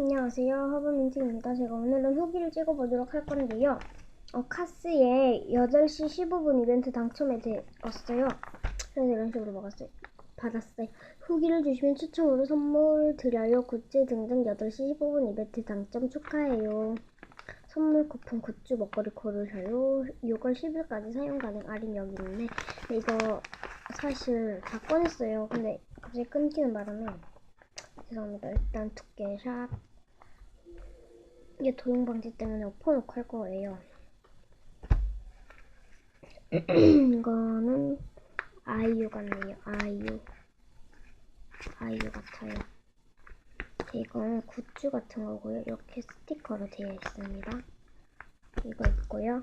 안녕하세요. 허브민트입니다. 제가 오늘은 후기를 찍어보도록 할 건데요. 어, 카스에 8시 15분 이벤트 당첨에 되었어요. 그래서 이런 식으로 먹었어요. 받았어요. 후기를 주시면 추첨으로 선물 드려요. 굿즈 등등 8시 15분 이벤트 당첨 축하해요. 선물 쿠폰 굿즈 먹거리 고르셔요. 6월 10일까지 사용 가능 할인 여기 있네. 근데 이거 사실 다 꺼냈어요. 근데 갑자기 끊기는 바람에 죄송합니다. 일단 두께 샵. 이게 도용 방지 때문에 엎어놓고 할 거예요. 이거는 아이유 같네요. 아이유. 아이유 같아요. 이건 굿즈 같은 거고요. 이렇게 스티커로 되어 있습니다. 이거 있고요.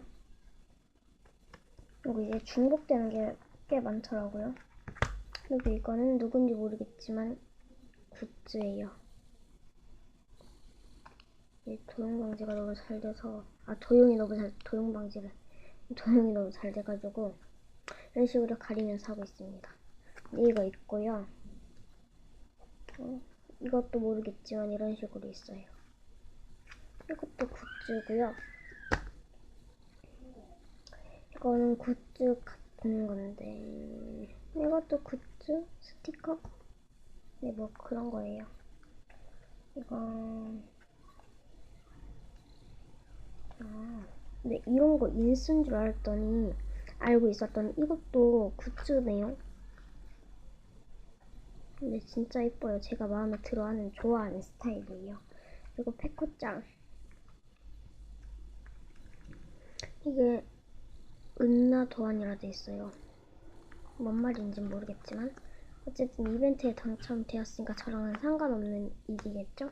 그리고 이제 중복되는 게 꽤 많더라고요. 그리고 이거는 누군지 모르겠지만 굿즈예요. 이 도용 방지가 너무 잘 돼서 아 도용이 너무 잘 도용 방지를 도용이 너무 잘 돼가지고 이런 식으로 가리면서 하고 있습니다. 이거 있고요. 어, 이것도 모르겠지만 이런 식으로 있어요. 이것도 굿즈고요. 이거는 굿즈 같은 건데 이것도 굿즈 스티커 네, 뭐 그런 거예요. 이거 아, 네 이런 거 인스인 줄 알았더니 알고 있었더니 이것도 굿즈네요. 근데 진짜 이뻐요. 제가 마음에 들어하는 좋아하는 스타일이에요. 그리고 페코짱 이게 은나 도안이라 돼 있어요. 뭔 말인지 모르겠지만 어쨌든 이벤트에 당첨되었으니까 저랑은 상관없는 일이겠죠?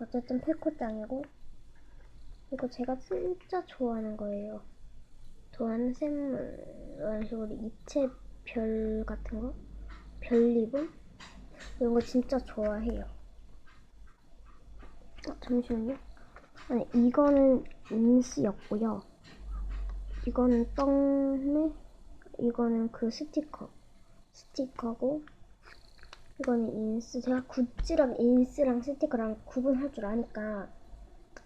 어쨌든 페코짱이고 이거 제가 진짜 좋아하는 거예요. 도안 샘물 이런 식으로 입체 별 같은 거? 별 리본? 이런 거 진짜 좋아해요. 어, 잠시만요. 아니 이거는 인스였고요. 이거는 떡네 이거는 그 스티커 스티커고 이거는 인스 제가 굿즈랑 인스랑 스티커랑 구분할 줄 아니까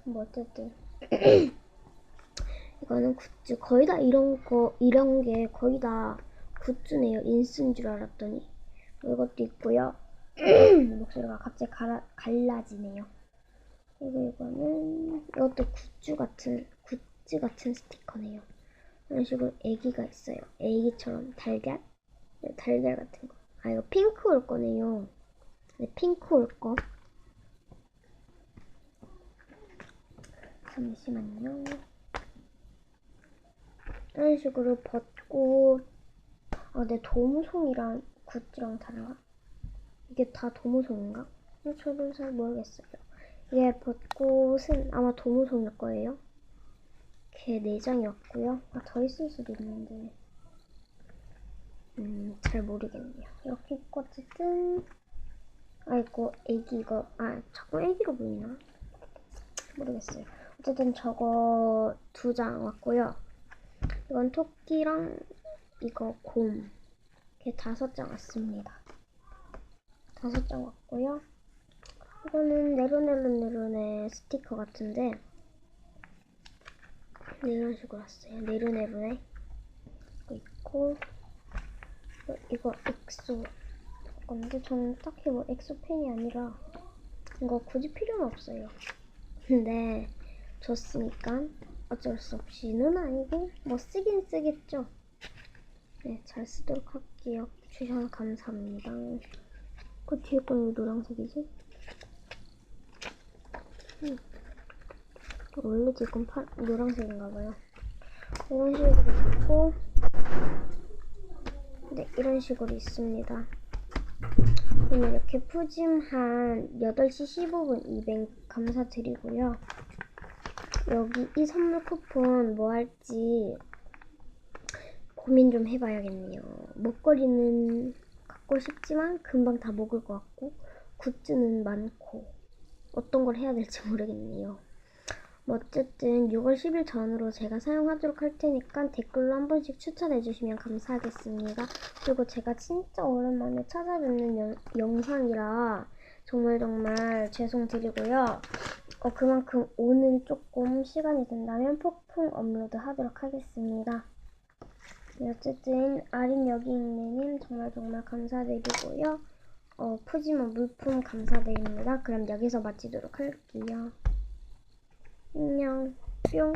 뭐 어쨌든. 이거는 굿즈. 거의 다 이런 거 이런 게 거의 다 굿즈네요. 인스인 줄 알았더니. 이것도 있고요. 목소리가 갑자기 갈라, 갈라지네요. 그리고 이거는 이것도 굿즈 같은 굿즈 같은 스티커네요. 이런 식으로 애기가 있어요. 애기처럼 달걀? 네, 달걀 같은 거. 아 이거 핑크 올 거네요. 네, 핑크 올 거. 잠시만요. 이런 식으로 벚꽃. 아, 내 도무송이랑 굿즈랑 달라. 이게 다 도무송인가? 어, 저도 잘 모르겠어요. 이게 벚꽃은 아마 도무송일 거예요. 걔 내장이었고요. 아, 더 있을 수도 있는데. 음, 잘 모르겠네요. 이렇게 있고, 어쨌든. 아이고, 애기 이거, 아, 자꾸 애기로 보이나? 모르겠어요. 어쨌든 저거 두 장 왔고요. 이건 토끼랑 이거 곰. 이렇게 다섯 장 왔습니다. 다섯 장 왔고요. 이거는 네로네로네로네 스티커 같은데, 네, 이런 식으로 왔어요. 네로네로네. 있고, 어, 이거 엑소 건데 저는 딱히 뭐 엑소 팬이 아니라 이거 굳이 필요는 없어요. 근데 줬으니까 어쩔 수 없이는 아니고 뭐 쓰긴 쓰겠죠. 네, 잘 쓰도록 할게요. 주셔서 감사합니다. 그 뒤에 건왜 노란색이지? 음. 원래 지금 파, 노란색인가봐요. 이런 식으로 있고 네, 이런 식으로 있습니다. 오늘 이렇게 푸짐한 8시 15분 이벤트 감사드리고요. 여기 이 선물 쿠폰 뭐 할지 고민 좀 해봐야겠네요. 먹거리는 갖고 싶지만 금방 다 먹을 것 같고 굿즈는 많고 어떤 걸 해야 될지 모르겠네요. 뭐 어쨌든 6월 10일 전으로 제가 사용하도록 할 테니까 댓글로 한 번씩 추천해 주시면 감사하겠습니다. 그리고 제가 진짜 오랜만에 찾아뵙는 영, 영상이라 정말 정말 죄송드리고요. 어, 그만큼 오늘 조금 시간이 된다면 폭풍 업로드 하도록 하겠습니다. 네, 어쨌든 아린 여기 있네님 정말 정말 감사드리고요. 어, 푸지모 물품 감사드립니다. 그럼 여기서 마치도록 할게요. 안녕. 뿅.